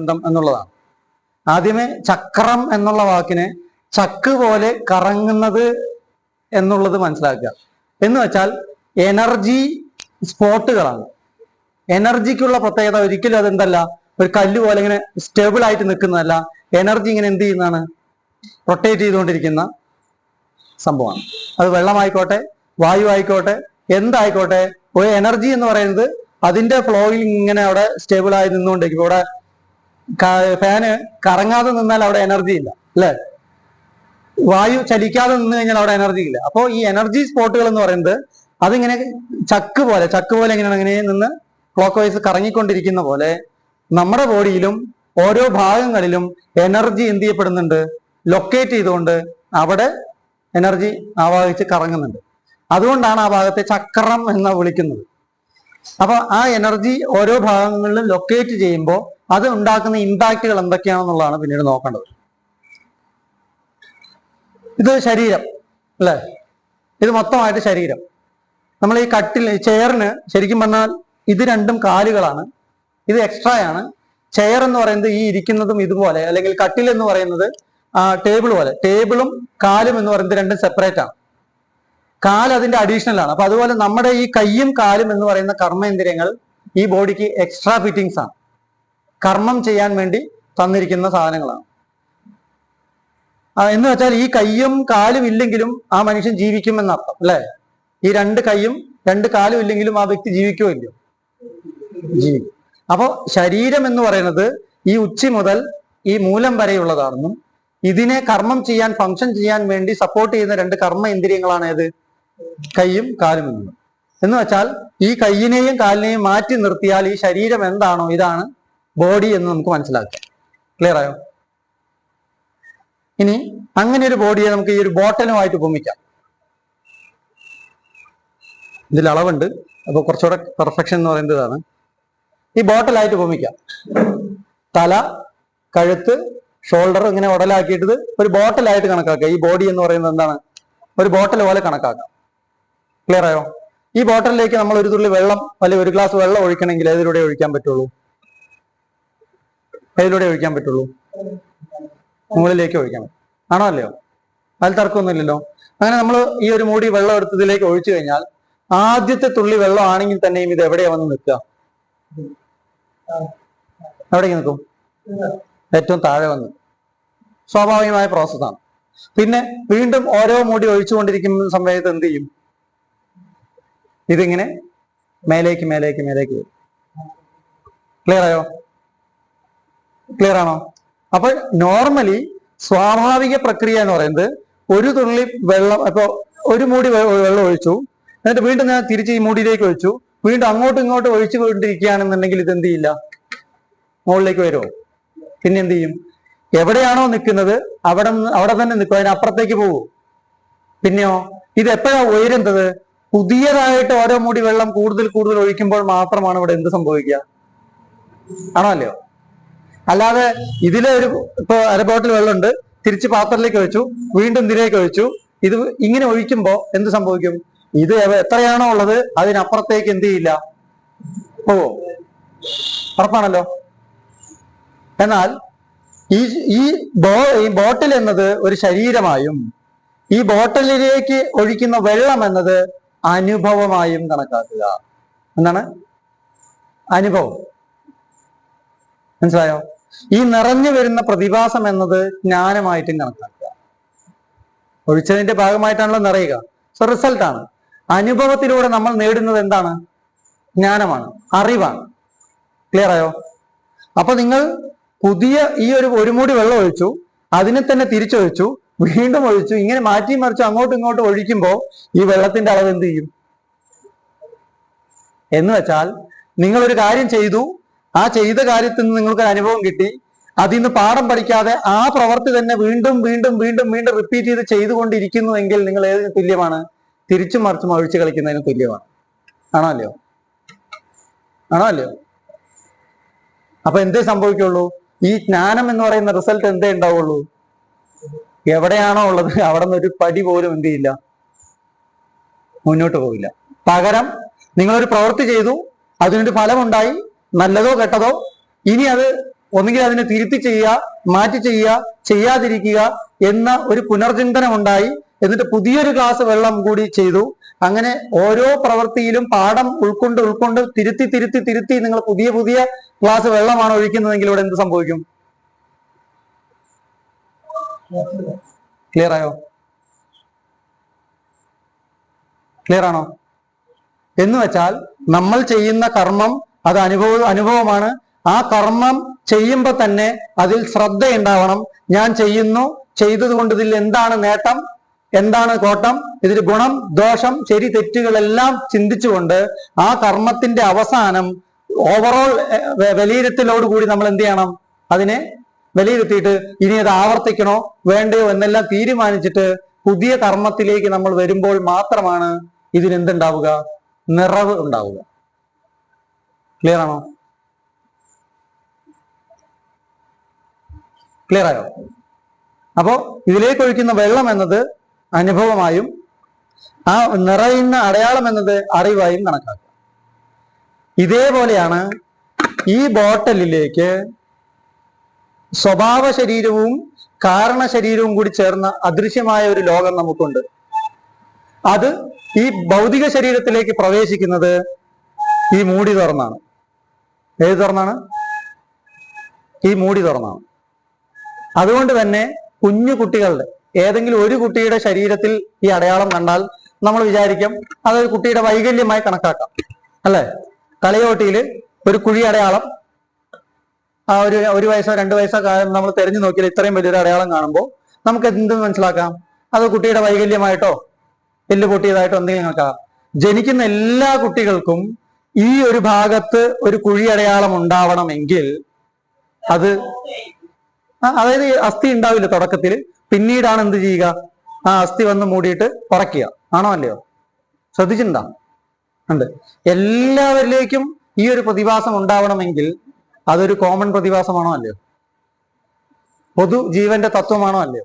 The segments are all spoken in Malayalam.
ബന്ധം എന്നുള്ളതാണ്. ആദ്യമേ ചക്രം എന്നുള്ള വാക്കിനെ ചക്ക് പോലെ കറങ്ങുന്നത് എന്നുള്ളത് മനസ്സിലാക്കുക. എന്ന് വെച്ചാൽ എനർജി സ്പോട്ടുകളാണ്. എനർജിക്കുള്ള പ്രത്യേകത ഒരിക്കലും അതെന്തല്ല. ഒരു കല്ല് പോലെ ഇങ്ങനെ സ്റ്റേബിൾ ആയിട്ട് നിൽക്കുന്നതല്ല. എനർജി ഇങ്ങനെ എന്ത് ചെയ്യുന്നതാണ്? റൊട്ടേറ്റ് ചെയ്തുകൊണ്ടിരിക്കുന്ന സംഭവമാണ്. അത് വെള്ളമായിക്കോട്ടെ വായു ആയിക്കോട്ടെ എന്തായിക്കോട്ടെ ഒരു എനർജി എന്ന് പറയുന്നത് അതിന്റെ ഫ്ലോയിൽ ഇങ്ങനെ അവിടെ സ്റ്റേബിൾ ആയി നിന്നുകൊണ്ടിരിക്കും. ഇവിടെ ഫാന് കറങ്ങാതെ നിന്നാൽ അവിടെ എനർജി ഇല്ല അല്ലെ? വായു ചലിക്കാതെ നിന്ന് കഴിഞ്ഞാൽ അവിടെ എനർജി ഇല്ല. അപ്പോൾ ഈ എനർജി സ്പോട്ടുകൾ എന്ന് പറയുന്നത് അതിങ്ങനെ ചക്ക് പോലെ ചക്ക് പോലെ ഇങ്ങനെ അങ്ങനെ നിന്ന് ക്ലോക്ക് വൈസ് കറങ്ങിക്കൊണ്ടിരിക്കുന്ന പോലെ നമ്മുടെ ബോഡിയിലും ഓരോ ഭാഗങ്ങളിലും എനർജി എന്ത് ചെയ്യപ്പെടുന്നുണ്ട്? ലൊക്കേറ്റ് ചെയ്തുകൊണ്ട് അവിടെ എനർജി ആവാഹിച്ച് കറങ്ങുന്നുണ്ട്. അതുകൊണ്ടാണ് ആ ഭാഗത്തെ ചക്രം എന്ന് വിളിക്കുന്നത്. അപ്പൊ ആ എനർജി ഓരോ ഭാഗങ്ങളിലും ലൊക്കേറ്റ് ചെയ്യുമ്പോൾ അത് ഉണ്ടാക്കുന്ന ഇമ്പാക്റ്റുകൾ എന്തൊക്കെയാണെന്നുള്ളതാണ് പിന്നീട് നോക്കേണ്ടത്. ഇത് ശരീരം അല്ലേ? ഇത് മൊത്തമായിട്ട് ശരീരം. നമ്മൾ ഈ കട്ടിൽ ചെയറിന് ശരിക്കും പറഞ്ഞാൽ ഇത് രണ്ടും കാലുകളാണ്. ഇത് എക്സ്ട്രാ ആണ്. ചെയർ എന്ന് പറയുന്നത് ഈ ഇരിക്കുന്നതും ഇതുപോലെ അല്ലെങ്കിൽ കട്ടിൽ എന്ന് പറയുന്നത് ടേബിൾ പോലെ. ടേബിളും കാലും എന്ന് പറയുന്നത് രണ്ടും സെപ്പറേറ്റ് ആണ്. കാൽ അതിന്റെ അഡീഷണൽ ആണ്. അപ്പൊ അതുപോലെ നമ്മുടെ ഈ കയ്യും കാലും എന്ന് പറയുന്ന കർമ്മേന്ദ്രിയങ്ങൾ ഈ ബോഡിക്ക് എക്സ്ട്രാ ഫിറ്റിങ്സ് ആണ്. കർമ്മം ചെയ്യാൻ വേണ്ടി തന്നിരിക്കുന്ന സാധനങ്ങളാണ്. എന്ന് വെച്ചാൽ ഈ കയ്യും കാലും ഇല്ലെങ്കിലും ആ മനുഷ്യൻ ജീവിക്കുമെന്നർത്ഥം അല്ലെ? ഈ രണ്ട് കൈയും രണ്ട് കാലും ഇല്ലെങ്കിലും ആ വ്യക്തി ജീവിക്കുമോ ഇല്ലയോ? ജീവിക്കും. അപ്പോ ശരീരം എന്ന് പറയുന്നത് ഈ ഉച്ചി മുതൽ ഈ മൂലം വരെയുള്ളതാണെന്നും ഇതിനെ കർമ്മം ചെയ്യാൻ ഫങ്ഷൻ ചെയ്യാൻ വേണ്ടി സപ്പോർട്ട് ചെയ്യുന്ന രണ്ട് കർമ്മ ഇന്ദ്രിയങ്ങളാണ് ഏത്? കൈയും കാലും എന്ന് എന്ന് വെച്ചാൽ ഈ കയ്യിനെയും കാലിനെയും മാറ്റി നിർത്തിയാൽ ഈ ശരീരം എന്താണോ ഇതാണ് ബോഡി എന്ന് നമുക്ക് മനസ്സിലാക്കാം. ക്ലിയർ ആയോ? ഇനി അങ്ങനെ ഒരു ബോഡിയെ നമുക്ക് ഈ ഒരു ബോട്ടലുമായിട്ട് ഉപമിക്കാം. ഇതിൽ അളവുണ്ട്. അപ്പൊ കുറച്ചുകൂടെ പെർഫെക്ഷൻ എന്ന് പറയുന്നതാണ് ഈ ബോട്ടലായിട്ട് ഉപമിക്കാം. തല കഴുത്ത് ഷോൾഡർ ഇങ്ങനെ ഉടലാക്കിയിട്ട് ഒരു ബോട്ടലായിട്ട് കണക്കാക്കുക. ഈ ബോഡി എന്ന് പറയുന്നത് എന്താണ്? ഒരു ബോട്ടൽ പോലെ കണക്കാക്കാം. ക്ലിയർ ആയോ? ഈ ബോട്ടലിലേക്ക് നമ്മൾ ഒരു തുള്ളി വെള്ളം അല്ലെങ്കിൽ ഒരു ഗ്ലാസ് വെള്ളം ഒഴിക്കണമെങ്കിൽ ഏതിലൂടെ ഒഴിക്കാൻ പറ്റുള്ളൂ? ഏതിലൂടെ ഒഴിക്കാൻ പറ്റുള്ളൂ? മുകളിലേക്ക് ഒഴിക്കാൻ ആണോ അല്ലയോ? അതിൽ തർക്കമൊന്നുമില്ലല്ലോ അങ്ങനെ നമ്മൾ ഈ ഒരു മൂടി വെള്ളം എടുത്തതിലേക്ക് ഒഴിച്ചു കഴിഞ്ഞാൽ ആദ്യത്തെ തുള്ളി വെള്ളം ആണെങ്കിൽ തന്നെയും ഇത് എവിടെയാ വന്ന് നിൽക്കുക? എവിടേക്ക് നിൽക്കും. ഏറ്റവും താഴെ വന്ന്. സ്വാഭാവികമായ പ്രോസസ്സാണ് പിന്നെ വീണ്ടും ഓരോ മൂടി ഒഴിച്ചുകൊണ്ടിരിക്കുന്ന സമയത്ത് എന്ത് ചെയ്യും? ഇതിങ്ങനെ മേലേക്ക് മേലേക്ക് മേലേക്ക്. വരും ക്ലിയർ ആയോ? ക്ലിയർ ആണോ? അപ്പൊ നോർമലി സ്വാഭാവിക പ്രക്രിയ എന്ന് പറയുന്നത് ഒരു തുള്ളി വെള്ളം ഇപ്പൊ ഒരു മൂടി വെള്ളം ഒഴിച്ചു. എന്നിട്ട് വീണ്ടും ഞാൻ തിരിച്ച് ഈ മൂടിയിലേക്ക് ഒഴിച്ചു. വീണ്ടും അങ്ങോട്ടും ഇങ്ങോട്ടും ഒഴിച്ചു കൊണ്ടിരിക്കുകയാണെന്നുണ്ടെങ്കിൽ ഇത് എന്ത് ചെയ്യില്ല? മുകളിലേക്ക് വരുമോ പിന്നെ എന്ത് ചെയ്യും? എവിടെയാണോ നിൽക്കുന്നത് അവിടെ അവിടെ തന്നെ നിൽക്കും. അതിനപ്പുറത്തേക്ക് പോകൂ പിന്നെയോ? ഇത് എപ്പോഴാണ് ഉയരുന്നത്? പുതിയതായിട്ട് ഓരോ മുടി വെള്ളം കൂടുതൽ കൂടുതൽ ഒഴിക്കുമ്പോൾ മാത്രമാണ് ഇവിടെ എന്ത് സംഭവിക്കുക? ആണോ അല്ലയോ അല്ലാതെ ഇതിലെ ഒരു ഇപ്പൊ അര ബോട്ടിൽ വെള്ളമുണ്ട് തിരിച്ച് പാത്രത്തിലേക്ക് ഒഴിച്ചു വീണ്ടും ഇതിലേക്ക് ഒഴിച്ചു ഇത് ഇങ്ങനെ ഒഴിക്കുമ്പോ എന്ത് സംഭവിക്കും? ഇത് എത്രയാണോ ഉള്ളത് അതിനപ്പുറത്തേക്ക് എന്ത് ചെയ്യില്ല? പോവോ. ഉറപ്പാണല്ലോ? എന്നാൽ ഈ ഈ ബോ ഈ ബോട്ടിൽ എന്നത് ഒരു ശരീരമായും ഈ ബോട്ടിലിലേക്ക് ഒഴിക്കുന്ന വെള്ളം എന്നത് അനുഭവമായും കണക്കാക്കുക. എന്താണ്? അനുഭവം. മനസ്സിലായോ? ഈ നിറഞ്ഞു വരുന്ന പ്രതിഭാസം എന്നത് ജ്ഞാനമായിട്ടും കണക്കാക്കുക. ഒഴിച്ചതിന്റെ ഭാഗമായിട്ടാണല്ലോ നിറയുക. സോ റിസൾട്ടാണ് അനുഭവത്തിലൂടെ നമ്മൾ നേടുന്നത് എന്താണ്? ജ്ഞാനമാണ്. അറിവാണ്. ക്ലിയർ ആയോ? അപ്പൊ നിങ്ങൾ പുതിയ ഈ ഒരു ഒരു മൂടി വെള്ളം ഒഴിച്ചു. അതിനെ തന്നെ തിരിച്ചൊഴിച്ചു. വീണ്ടും ഒഴിച്ചു. ഇങ്ങനെ മാറ്റി മറിച്ചു അങ്ങോട്ടും ഇങ്ങോട്ടും ഒഴിക്കുമ്പോൾ ഈ വെള്ളത്തിന്റെ അളവ് എന്ത് ചെയ്യും? എന്ന് വെച്ചാൽ നിങ്ങൾ ഒരു കാര്യം ചെയ്തു. ആ ചെയ്ത കാര്യത്തിൽ നിന്ന് നിങ്ങൾക്ക് ഒരു അനുഭവം കിട്ടി. അതിൽ നിന്ന് പാഠം പഠിക്കാതെ ആ പ്രവൃത്തി തന്നെ വീണ്ടും വീണ്ടും വീണ്ടും വീണ്ടും റിപ്പീറ്റ് ചെയ്ത് ചെയ്തുകൊണ്ടിരിക്കുന്നുവെങ്കിൽ നിങ്ങൾ ഏതിന് തുല്യമാണ്? തിരിച്ചും മറിച്ചും ഒഴിച്ചു കളിക്കുന്നതിന് തുല്യമാണ്. ആണോ അല്ലയോ ആണോ അല്ലയോ അപ്പൊ എന്തേ സംഭവിക്കുള്ളൂ? ഈ ജ്ഞാനം എന്ന് പറയുന്ന റിസൾട്ട് എന്തേ ഉണ്ടാവുള്ളൂ? എവിടെയാണോ ഉള്ളത് അവിടെ നിന്ന് ഒരു പടി പോലും എന്ത് ചെയ്യില്ല. മുന്നോട്ട് പോവില്ല. പകരം നിങ്ങളൊരു പ്രവൃത്തി ചെയ്തു അതിനൊരു ഫലമുണ്ടായി നല്ലതോ കെട്ടതോ ഇനി അത് ഒന്നുകിൽ അതിനെ തിരുത്തി ചെയ്യുക മാറ്റി ചെയ്യുക ചെയ്യാതിരിക്കുക എന്ന ഒരു പുനർചിന്തനം ഉണ്ടായി എന്നിട്ട് പുതിയൊരു ഗ്ലാസ് വെള്ളം കൂടി ചെയ്തു. അങ്ങനെ ഓരോ പ്രവൃത്തിയിലും പാഠം ഉൾക്കൊണ്ട് ഉൾക്കൊണ്ട് തിരുത്തി തിരുത്തി തിരുത്തി നിങ്ങൾ പുതിയ പുതിയ ഗ്ലാസ് വെള്ളമാണ് ഒഴിക്കുന്നതെങ്കിൽ ഇവിടെ എന്ത് സംഭവിക്കും? ക്ലിയർ ആയോ? ക്ലിയർ ആണോ? എന്ന് വെച്ചാൽ നമ്മൾ ചെയ്യുന്ന കർമ്മം അത് അനുഭവ അനുഭവമാണ്. ആ കർമ്മം ചെയ്യുമ്പോൾ തന്നെ അതിൽ ശ്രദ്ധ ഉണ്ടാവണം ഞാൻ ചെയ്യുന്നു ചെയ്തത് കൊണ്ട് ഇതിൽ എന്താണ് നേട്ടം? എന്താണ് കോട്ടം? ഇതിൽ ഗുണം ദോഷം ശരി തെറ്റുകളെല്ലാം ചിന്തിച്ചുകൊണ്ട് ആ കർമ്മത്തിന്റെ അവസാനം ഓവറോൾ വിലയിരുത്തലോടുകൂടി നമ്മൾ എന്ത് ചെയ്യണം? അതിനെ വിലയിരുത്തിയിട്ട് ഇനി അത് ആവർത്തിക്കണോ വേണ്ടയോ എന്നെല്ലാം തീരുമാനിച്ചിട്ട് പുതിയ കർമ്മത്തിലേക്ക് നമ്മൾ വരുമ്പോൾ മാത്രമാണ് ഇതിനെന്തുണ്ടാവുക? നിറവ് ഉണ്ടാവുക. ക്ലിയർ ആണോ? ക്ലിയർ ആയോ? അപ്പോ ഇതിലേക്ക് ഒഴിക്കുന്ന വെള്ളം എന്നത് അനുഭവമായും ആ നിറയുന്ന അടയാളം എന്നത് അറിവായും കണക്കാക്കുക. ഇതേപോലെയാണ് ഈ ബോട്ടലിലേക്ക് സ്വഭാവ ശരീരവും കാരണ ശരീരവും കൂടി ചേർന്ന അദൃശ്യമായ ഒരു ലോകം നമുക്കുണ്ട്. അത് ഈ ഭൗതിക ശരീരത്തിലേക്ക് പ്രവേശിക്കുന്നത് ഈ മൂടി തുറന്നാണ് ഏത് തുറന്നാണ്? ഈ മൂടി തുറന്നാണ് അതുകൊണ്ട് തന്നെ കുഞ്ഞു കുട്ടികളുടെ ഏതെങ്കിലും ഒരു കുട്ടിയുടെ ശരീരത്തിൽ ഈ അടയാളം കണ്ടാൽ നമ്മൾ വിചാരിക്കും അതൊരു കുട്ടിയുടെ വൈകല്യമായി കണക്കാക്കാം. അല്ലെ? കളിയോട്ടിയിൽ ഒരു കുഴി അടയാളം ആ ഒരു ഒരു വയസ്സോ രണ്ട് വയസ്സോ കാലം നമ്മൾ തെരഞ്ഞു നോക്കിയാൽ ഇത്രയും വലിയൊരു അടയാളം കാണുമ്പോൾ നമുക്ക് എന്ത് മനസ്സിലാക്കാം? അത് കുട്ടിയുടെ വൈകല്യമായിട്ടോ എല്ല് പൊട്ടിയതായിട്ടോ എന്തെങ്കിലും കണക്കാം ജനിക്കുന്ന എല്ലാ കുട്ടികൾക്കും ഈ ഒരു ഭാഗത്ത് ഒരു കുഴി അടയാളം ഉണ്ടാവണമെങ്കിൽ അത് അതായത് അസ്ഥി ഉണ്ടാവില്ല തുടക്കത്തിൽ. പിന്നീടാണ് എന്ത് ചെയ്യുക? ആ അസ്ഥി വന്ന് മൂടിയിട്ട് ഉറക്കുക ആണോ അല്ലയോ? ശ്രദ്ധിച്ചിട്ടുണ്ടോ? ഉണ്ട്. എല്ലാവരിലേക്കും ഈ ഒരു പ്രതിഭാസം ഉണ്ടാവണമെങ്കിൽ അതൊരു കോമൺ പ്രതിഭാസമാണോ അല്ലയോ? പൊതു ജീവന്റെ തത്വമാണോ അല്ലയോ?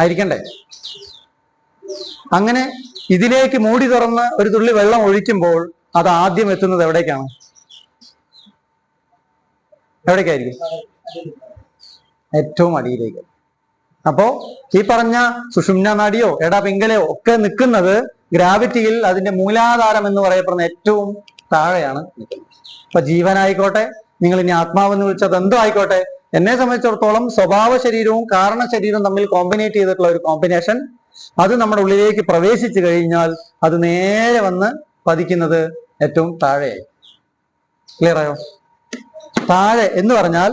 ആയിരിക്കണ്ടേ? അങ്ങനെ ഇതിലേക്ക് മൂടി തുറന്ന് ഒരു തുള്ളി വെള്ളം ഒഴിക്കുമ്പോൾ അത് ആദ്യം എത്തുന്നത് എവിടേക്കാണ്? എവിടേക്കായിരിക്കും? ഏറ്റവും അടിയിലേക്ക്. അപ്പോ ഈ പറഞ്ഞ സുഷുമ്ന നാടിയോ എടാ പിങ്കലയോ ഒക്കെ നിൽക്കുന്നത് ഗ്രാവിറ്റിയിൽ അതിന്റെ മൂലാധാരം എന്ന് പറയപ്പെടുന്ന ഏറ്റവും താഴെയാണ്. അപ്പൊ ജീവനായിക്കോട്ടെ നിങ്ങൾ ഇനി ആത്മാവെന്ന് വിളിച്ചത് എന്തോ ആയിക്കോട്ടെ എന്നെ സംബന്ധിച്ചിടത്തോളം സ്വഭാവ ശരീരവും കാരണ ശരീരവും തമ്മിൽ കോമ്പിനേറ്റ് ചെയ്തിട്ടുള്ള ഒരു കോമ്പിനേഷൻ അത് നമ്മുടെ ഉള്ളിലേക്ക് പ്രവേശിച്ചു കഴിഞ്ഞാൽ അത് നേരെ വന്ന് പതിക്കുന്നത് ഏറ്റവും താഴെയായി. ക്ലിയർ ആയോ? താഴെ എന്ന് പറഞ്ഞാൽ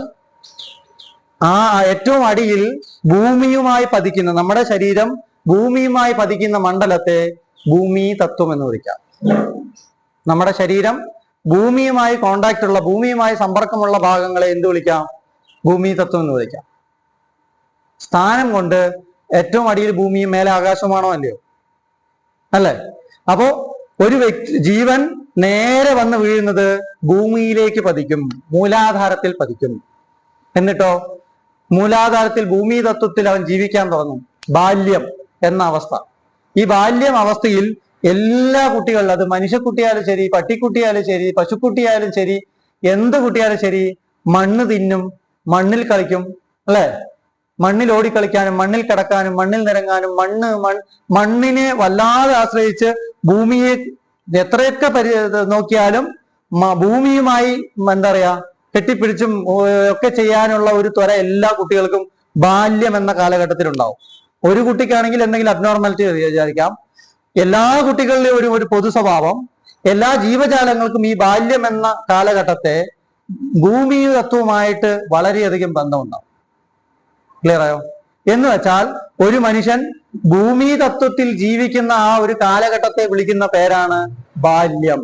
ആ ഏറ്റവും അടിയിൽ ഭൂമിയുമായി പതിക്കുന്ന നമ്മുടെ ശരീരം ഭൂമിയുമായി പതിക്കുന്ന മണ്ഡലത്തെ ഭൂമി തത്വം എന്ന് വിളിക്കാം. നമ്മുടെ ശരീരം ഭൂമിയുമായി കോണ്ടാക്ട് ഉള്ള ഭൂമിയുമായി സമ്പർക്കമുള്ള ഭാഗങ്ങളെ എന്ത് വിളിക്കാം? ഭൂമി തത്വം എന്ന് വിളിക്കാം. സ്ഥാനം കൊണ്ട് ഏറ്റവും അടിയിൽ ഭൂമിയും മേലെ ആകാശമാണോ അല്ലയോ? അല്ലേ? അപ്പോ ഒരു വ്യക്തി ജീവൻ നേരെ വന്ന് വീഴുന്നത് ഭൂമിയിലേക്ക് പതിക്കും മൂലാധാരത്തിൽ പതിക്കും. എന്നിട്ടോ? മൂലാധാരത്തിൽ ഭൂമി തത്വത്തിൽ അവൻ ജീവിക്കാൻ തുടങ്ങും. ബാല്യം എന്ന അവസ്ഥ. ഈ ബാല്യം അവസ്ഥയിൽ എല്ലാ കുട്ടികളിലും അത് മനുഷ്യക്കുട്ടിയാലും ശരി പട്ടിക്കുട്ടിയാലും ശരി പശുക്കുട്ടിയായാലും ശരി എന്ത് കുട്ടിയാലും ശരി മണ്ണ് തിന്നും മണ്ണിൽ കളിക്കും അല്ലെ? മണ്ണിൽ ഓടിക്കളിക്കാനും മണ്ണിൽ കിടക്കാനും മണ്ണിൽ നിരങ്ങാനും മണ്ണ് മണ്ണിനെ വല്ലാതെ ആശ്രയിച്ച് ഭൂമിയെ എത്രയൊക്കെ പരി നോക്കിയാലും ഭൂമിയുമായി എന്താ പറയാ കെട്ടിപ്പിടിച്ചും ഒക്കെ ചെയ്യാനുള്ള ഒരു ത്വര എല്ലാ കുട്ടികൾക്കും ബാല്യം എന്ന കാലഘട്ടത്തിൽ ഉണ്ടാവും ഒരു കുട്ടിക്കാണെങ്കിൽ എന്തെങ്കിലും അബ്നോർമാലിറ്റി വിചാരിക്കാം. എല്ലാ കുട്ടികളിലെയും ഒരു ഒരു പൊതു സ്വഭാവം എല്ലാ ജീവജാലങ്ങൾക്കും ഈ ബാല്യം എന്ന കാലഘട്ടത്തെ ഭൂമി തത്വമായിട്ട് വളരെയധികം ബന്ധമുണ്ടാവും. ക്ലിയർ ആയോ? എന്ന് വെച്ചാൽ ഒരു മനുഷ്യൻ ഭൂമി തത്വത്തിൽ ജീവിക്കുന്ന ആ ഒരു കാലഘട്ടത്തെ വിളിക്കുന്ന പേരാണ് ബാല്യം.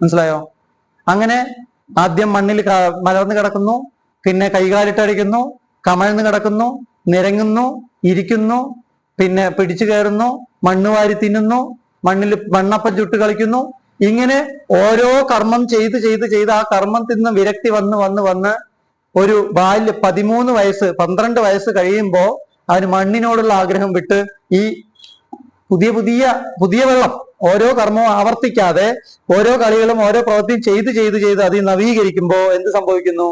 മനസ്സിലായോ? അങ്ങനെ ആദ്യം മണ്ണിൽ മലർന്നു കിടക്കുന്നു പിന്നെ കൈകാലിട്ടടിക്കുന്നു കമഴ്ന്നു കിടക്കുന്നു നിരങ്ങുന്നു ഇരിക്കുന്നു പിന്നെ പിടിച്ചു കയറുന്നു മണ്ണ് വാരി തിന്നുന്നു മണ്ണിൽ മണ്ണപ്പ ചുട്ട് കളിക്കുന്നു. ഇങ്ങനെ ഓരോ കർമ്മം ചെയ്ത് ചെയ്ത് ചെയ്ത് ആ കർമ്മം തിന്ന് വിരക്തി വന്ന് വന്ന് വന്ന് ഒരു ബാല്യ പതിമൂന്ന് വയസ്സ് പന്ത്രണ്ട് വയസ്സ് കഴിയുമ്പോൾ അവന് മണ്ണിനോടുള്ള ആഗ്രഹം വിട്ട് ഈ പുതിയ പുതിയ പുതിയ വെള്ളം ഓരോ കർമ്മവും ആവർത്തിക്കാതെ ഓരോ കളികളും ഓരോ പ്രവൃത്തിയും ചെയ്ത് ചെയ്ത് ചെയ്ത് അതിൽ നവീകരിക്കുമ്പോൾ എന്ത് സംഭവിക്കുന്നു?